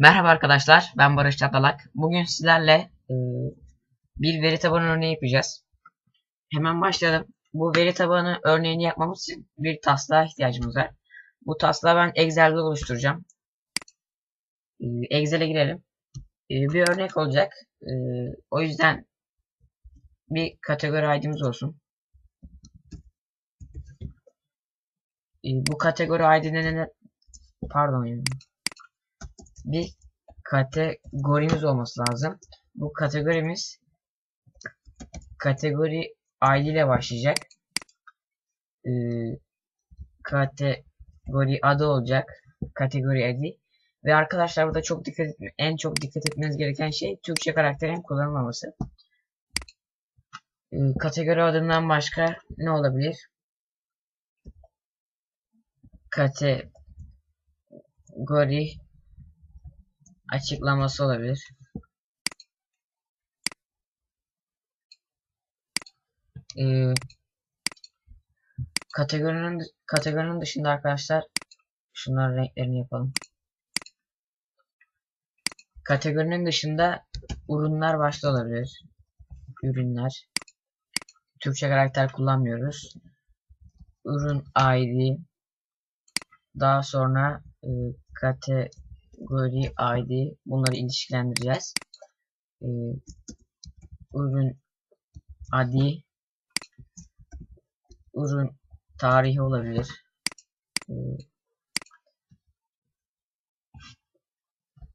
Merhaba arkadaşlar, ben Barış Çatalak. Bugün sizlerle e, bir veri tabanı örneği yapacağız. Hemen başlayalım. Bu veri tabanı örneğini yapmamız için bir taslağa ihtiyacımız var. Bu taslağı ben Excel'de oluşturacağım. E, Excel'e girelim. E, bir örnek olacak. E, o yüzden bir kategori ID'miz olsun. E, bu kategori ID'nin ne pardon yani bir kategorimiz olması lazım. Bu kategorimiz kategori ID ile başlayacak. Ee, kategori adı olacak. Kategori ID. Ve arkadaşlar burada çok dikkat en çok dikkat etmeniz gereken şey Türkçe karakterin kullanılmaması. Ee, kategori adından başka ne olabilir? Kategori açıklaması olabilir. Ee, kategorinin kategorinin dışında arkadaşlar şunların renklerini yapalım. Kategorinin dışında ürünler başta olabilir. Ürünler. Türkçe karakter kullanmıyoruz. Ürün ID. Daha sonra e, kategori kategori ID bunları ilişkilendireceğiz. Ee, ürün adi ürün tarihi olabilir. Ee,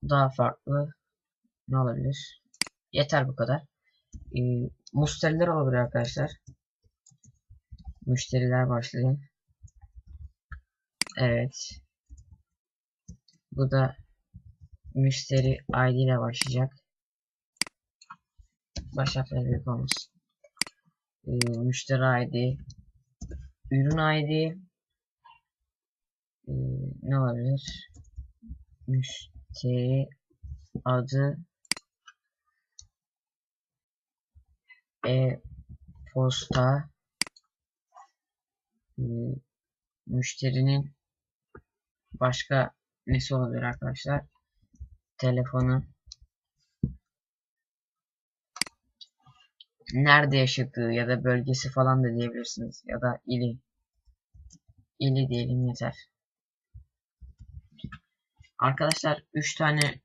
daha farklı ne olabilir? Yeter bu kadar. Ee, müşteriler olabilir arkadaşlar. Müşteriler başlayın. Evet. Bu da müşteri ID ile başlayacak. Baş harfleri büyük olmasın. Ee, müşteri ID ürün ID ee, ne olabilir? Müşteri adı e posta ee, müşterinin başka nesi olabilir arkadaşlar? Telefonu. Nerede yaşadığı ya da bölgesi falan da diyebilirsiniz ya da ili. İli diyelim yeter. Arkadaşlar 3 tane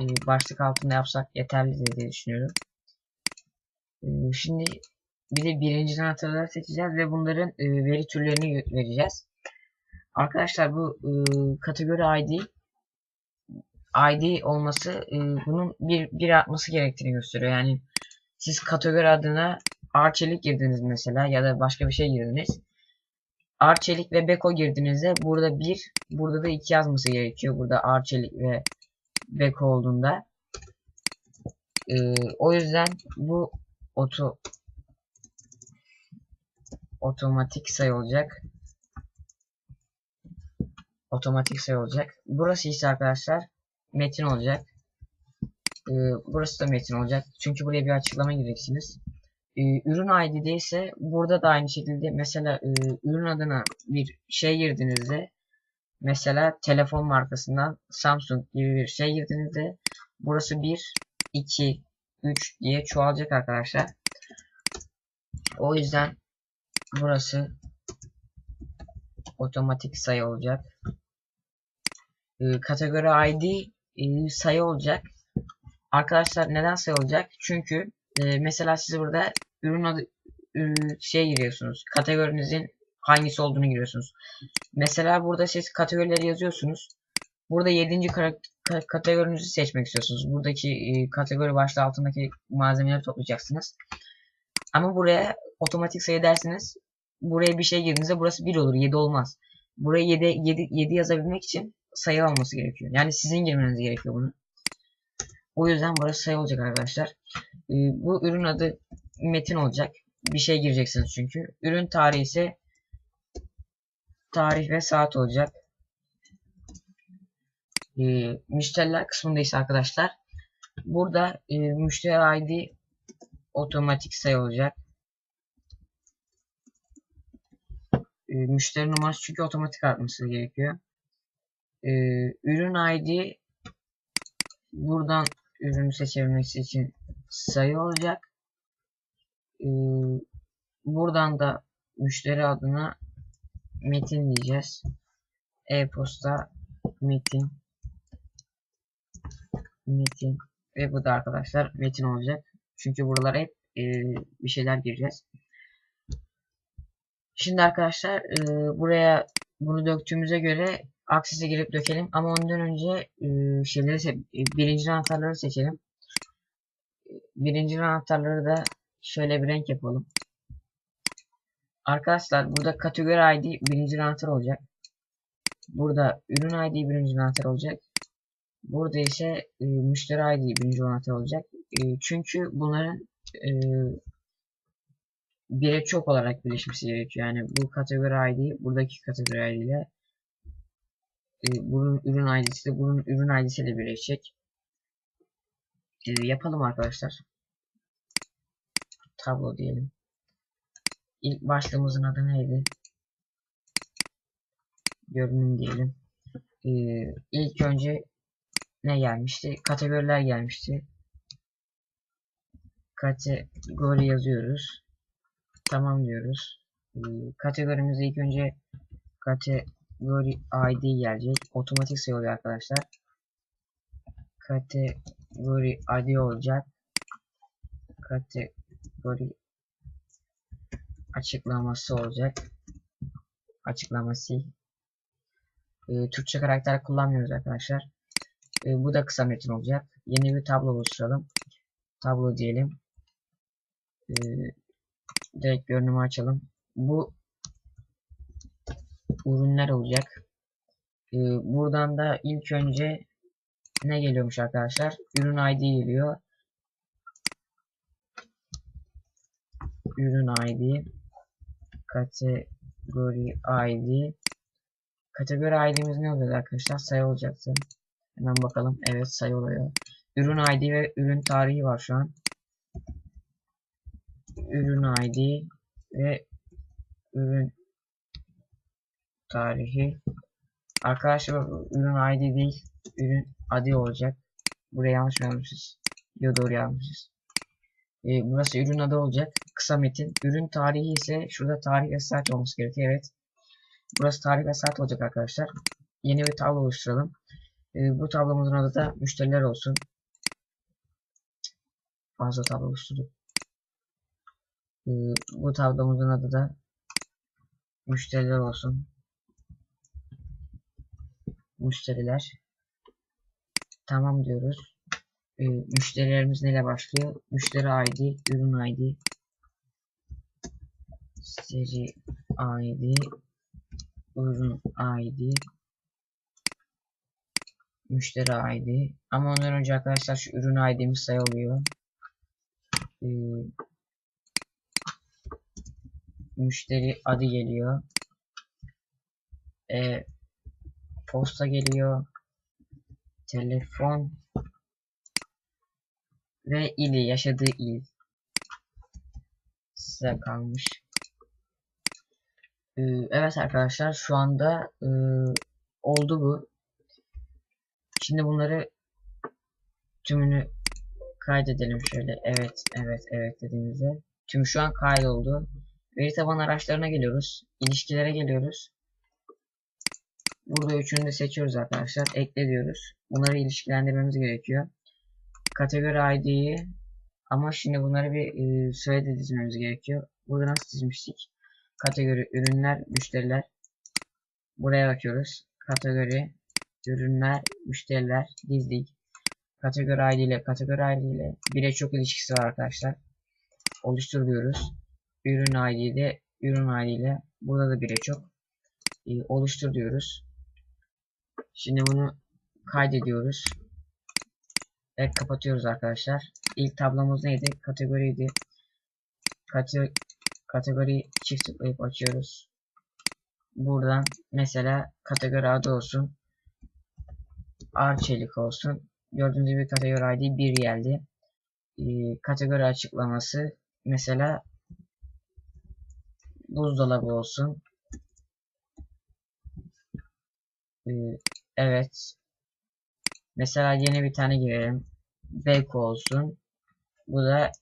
e, başlık altında yapsak yeterli diye düşünüyorum. E, şimdi bir de birinci anahtarları seçeceğiz ve bunların e, veri türlerini vereceğiz. Arkadaşlar bu e, kategori ID ID olması e, bunun bir, bir atması gerektiğini gösteriyor. Yani siz kategori adına Arçelik girdiniz mesela ya da başka bir şey girdiniz. Arçelik ve Beko girdiğinizde burada bir, burada da iki yazması gerekiyor. Burada Arçelik ve Beko olduğunda. E, o yüzden bu oto otomatik sayı olacak. Otomatik sayı olacak. Burası ise arkadaşlar metin olacak. Ee, burası da metin olacak. Çünkü buraya bir açıklama gireceksiniz. Ee, ürün ID'de ise burada da aynı şekilde mesela e, ürün adına bir şey girdiğinizde mesela telefon markasından Samsung gibi bir şey girdiğinizde burası 1, 2, 3 diye çoğalacak arkadaşlar. O yüzden burası otomatik sayı olacak. Ee, kategori ID e, sayı olacak. Arkadaşlar neden sayı olacak? Çünkü e, mesela siz burada ürün adı ürün, şey giriyorsunuz. Kategorinizin hangisi olduğunu giriyorsunuz. Mesela burada siz kategorileri yazıyorsunuz. Burada 7. kategorinizi seçmek istiyorsunuz. Buradaki e, kategori başlığı altındaki malzemeleri toplayacaksınız. Ama buraya otomatik sayı dersiniz. Buraya bir şey girdiğinizde burası 1 olur. 7 olmaz. Buraya 7, 7, 7 yazabilmek için sayı alması gerekiyor. Yani sizin girmeniz gerekiyor bunu. O yüzden burası sayı olacak arkadaşlar. Ee, bu ürün adı metin olacak. Bir şey gireceksiniz çünkü. Ürün tarihi ise tarih ve saat olacak. Ee, müşteriler kısmında ise arkadaşlar burada e, müşteri ID otomatik sayı olacak. E, müşteri numarası çünkü otomatik artması gerekiyor e, ürün ID buradan ürünü seçebilmesi için sayı olacak. Ee, buradan da müşteri adına metin diyeceğiz. E-posta metin metin ve bu da arkadaşlar metin olacak. Çünkü buralara hep e, bir şeyler gireceğiz. Şimdi arkadaşlar e, buraya bunu döktüğümüze göre aksese girip dökelim. Ama ondan önce e, şeyleri e, birinci anahtarları seçelim. Birinci anahtarları da şöyle bir renk yapalım. Arkadaşlar burada kategori ID birinci anahtar olacak. Burada ürün ID birinci anahtar olacak. Burada ise e, müşteri ID birinci anahtar olacak. E, çünkü bunların e, bire çok olarak birleşmesi gerekiyor. Yani bu kategori ID buradaki kategori ID ile e, bunun ürün ID'si de bunun ürün ID'si ile birleşecek. E, yapalım arkadaşlar. Tablo diyelim. İlk başlığımızın adı neydi? Görünüm diyelim. E, ilk önce ne gelmişti? Kategoriler gelmişti. Kategori yazıyoruz. Tamam diyoruz. E, kategorimize ilk önce kategori ID gelecek. Otomatik sayılıyor arkadaşlar. Kategori ID olacak. Kategori açıklaması olacak. Açıklaması. E, Türkçe karakter kullanmıyoruz arkadaşlar. E, bu da kısa metin olacak. Yeni bir tablo oluşturalım. Tablo diyelim. E, direkt görünümü açalım. Bu ürünler olacak. E, buradan da ilk önce ne geliyormuş arkadaşlar? Ürün ID geliyor. Ürün ID kategori ID kategori ID'miz ne oluyor arkadaşlar? Sayı olacaktı. Hemen bakalım. Evet sayı oluyor. Ürün ID ve ürün tarihi var şu an. Ürün ID ve ürün tarihi. Arkadaşlar ürün ID değil. Ürün adı olacak. Buraya yanlış mı yazmışız? Yo doğru yazmışız. Ee, burası ürün adı olacak. Kısa metin. Ürün tarihi ise şurada tarih ve saat olması gerekiyor. Evet. Burası tarih ve saat olacak arkadaşlar. Yeni bir tablo oluşturalım. Ee, bu tablomuzun adı da müşteriler olsun. Fazla tablo oluşturduk. Ee, bu tablomuzun adı da müşteriler olsun. Müşteriler. Tamam diyoruz. Ee, müşterilerimiz neyle başlıyor? Müşteri ID, ürün ID, seri ID, ürün ID, müşteri ID. Ama ondan önce arkadaşlar şu ürün ID'miz sayılıyor. Ee, müşteri adı geliyor. Ee, posta geliyor. Telefon ve ili yaşadığı il size kalmış. Ee, evet arkadaşlar şu anda e, oldu bu. Şimdi bunları tümünü kaydedelim şöyle. Evet, evet, evet dediğimizde. Tüm şu an kaydoldu. Veri taban araçlarına geliyoruz. İlişkilere geliyoruz. Burada üçünü de seçiyoruz arkadaşlar. Ekle diyoruz. Bunları ilişkilendirmemiz gerekiyor. Kategori ID'yi ama şimdi bunları bir e, sırayla dizmemiz gerekiyor. Burada nasıl dizmiştik? Kategori ürünler, müşteriler. Buraya bakıyoruz. Kategori ürünler, müşteriler dizdik. Kategori ID ile kategori ID ile bire çok ilişkisi var arkadaşlar. Oluştur diyoruz. Ürün ID de ürün ID ile burada da bire çok e, oluştur diyoruz. Şimdi bunu kaydediyoruz. Ve kapatıyoruz arkadaşlar. İlk tablomuz neydi? Kategoriydi. Kate kategori çift tıklayıp açıyoruz. Buradan mesela kategori adı olsun. Arçelik olsun. Gördüğünüz gibi kategori ID 1 geldi. Ee, kategori açıklaması mesela buzdolabı olsun. Ee, evet. Mesela yeni bir tane girelim. Beko olsun. Bu da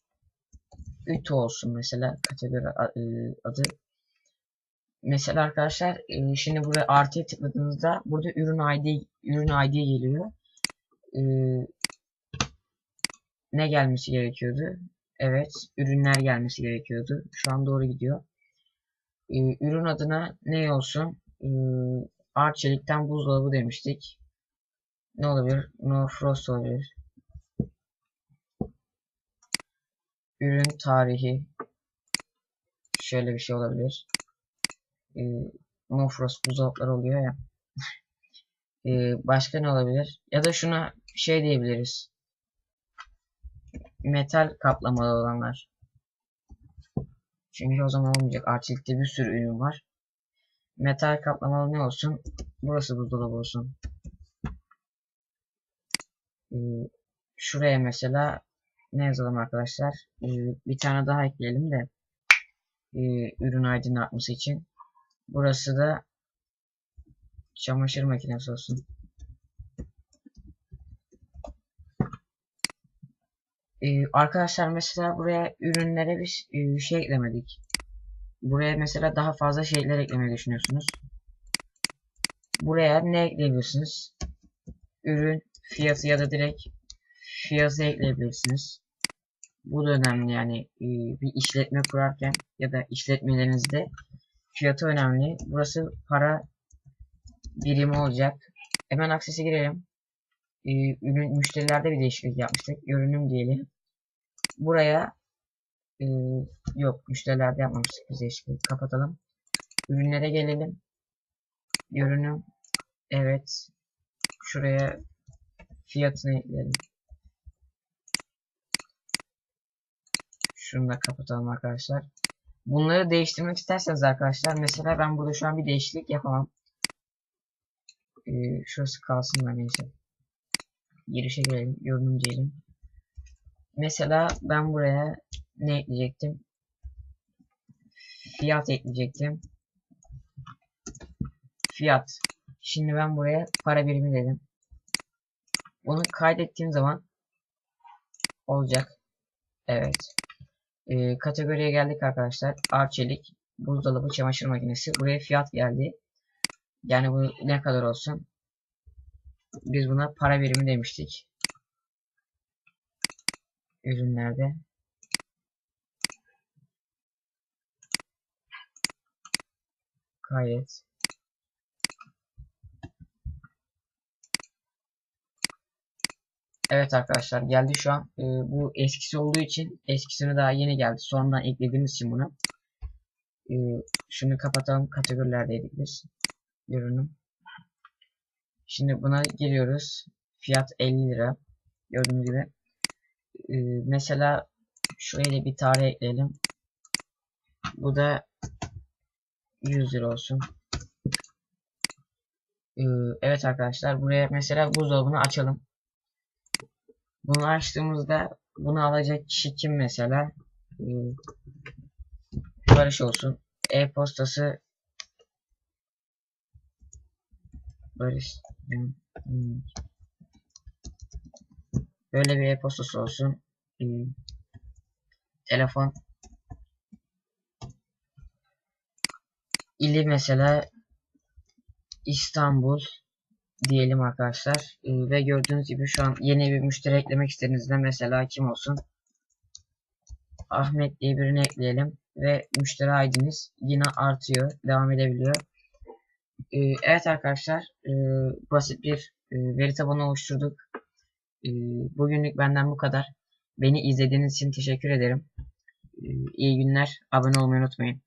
Ütü olsun mesela kategori e, adı. Mesela arkadaşlar e, şimdi buraya artıya tıkladığınızda burada ürün ID ürün ID geliyor. E, ne gelmesi gerekiyordu? Evet, ürünler gelmesi gerekiyordu. Şu an doğru gidiyor. Ürün adına ne olsun? Arçelik'ten buzdolabı demiştik. Ne olabilir? No Frost olabilir. Ürün tarihi. Şöyle bir şey olabilir. E, no Frost buzdolapları oluyor ya. e, başka ne olabilir? Ya da şuna şey diyebiliriz. Metal kaplamalı olanlar. Çünkü o zaman olmayacak. Arçelik'te bir sürü ürün var. Metal kaplamalı ne olsun? Burası buzdolabı olsun. Ee, şuraya mesela ne yazalım arkadaşlar? Ee, bir tane daha ekleyelim de ee, ürün aydınlatması için. Burası da çamaşır makinesi olsun. Arkadaşlar mesela buraya ürünlere bir şey eklemedik. Buraya mesela daha fazla şeyler eklemeyi düşünüyorsunuz. Buraya ne ekleyebilirsiniz? Ürün fiyatı ya da direkt fiyatı ekleyebilirsiniz. Bu da önemli yani e, bir işletme kurarken ya da işletmelerinizde fiyatı önemli. Burası para birimi olacak. Hemen aksese girelim. E, ürün müşterilerde bir değişiklik yapmıştık. Ürünüm diyelim. Buraya e, yok müşterilerde yapmamıştık biz değişiklik. Kapatalım. Ürünlere gelelim. Ürünüm evet. Şuraya fiyatını ekleyelim. Şunu da kapatalım arkadaşlar. Bunları değiştirmek isterseniz arkadaşlar mesela ben burada şu an bir değişiklik yapamam. Ee, şurası kalsın da neyse. Girişe girelim. Yorum diyelim. Mesela ben buraya ne ekleyecektim? Fiyat ekleyecektim. Fiyat. Şimdi ben buraya para birimi dedim. Bunu kaydettiğim zaman olacak. Evet. Ee, kategoriye geldik arkadaşlar. Arçelik, buzdolabı, çamaşır makinesi. Buraya fiyat geldi. Yani bu ne kadar olsun? Biz buna para birimi demiştik. Ürünlerde. Kaydet. Evet arkadaşlar geldi şu an. Ee, bu eskisi olduğu için eskisini daha yeni geldi. Sonradan eklediğimiz için bunu. Ee, şunu kapatalım. Kategorilerdeydik biz. Ürünüm. Şimdi buna giriyoruz. Fiyat 50 lira. Gördüğünüz gibi. Ee, mesela da bir tarih ekleyelim. Bu da 100 lira olsun. Ee, evet arkadaşlar buraya mesela buzdolabını açalım. Bunu açtığımızda bunu alacak kişi kim mesela? Ee, Barış olsun. E-postası Barış. Böyle bir e-postası olsun. Ee, telefon ili mesela İstanbul diyelim arkadaşlar. Ee, ve gördüğünüz gibi şu an yeni bir müşteri eklemek istediğinizde mesela kim olsun? Ahmet diye birini ekleyelim ve müşteri ID'niz yine artıyor, devam edebiliyor. Ee, evet arkadaşlar, e, basit bir e, veri tabanı oluşturduk. E, bugünlük benden bu kadar. Beni izlediğiniz için teşekkür ederim. E, iyi günler, abone olmayı unutmayın.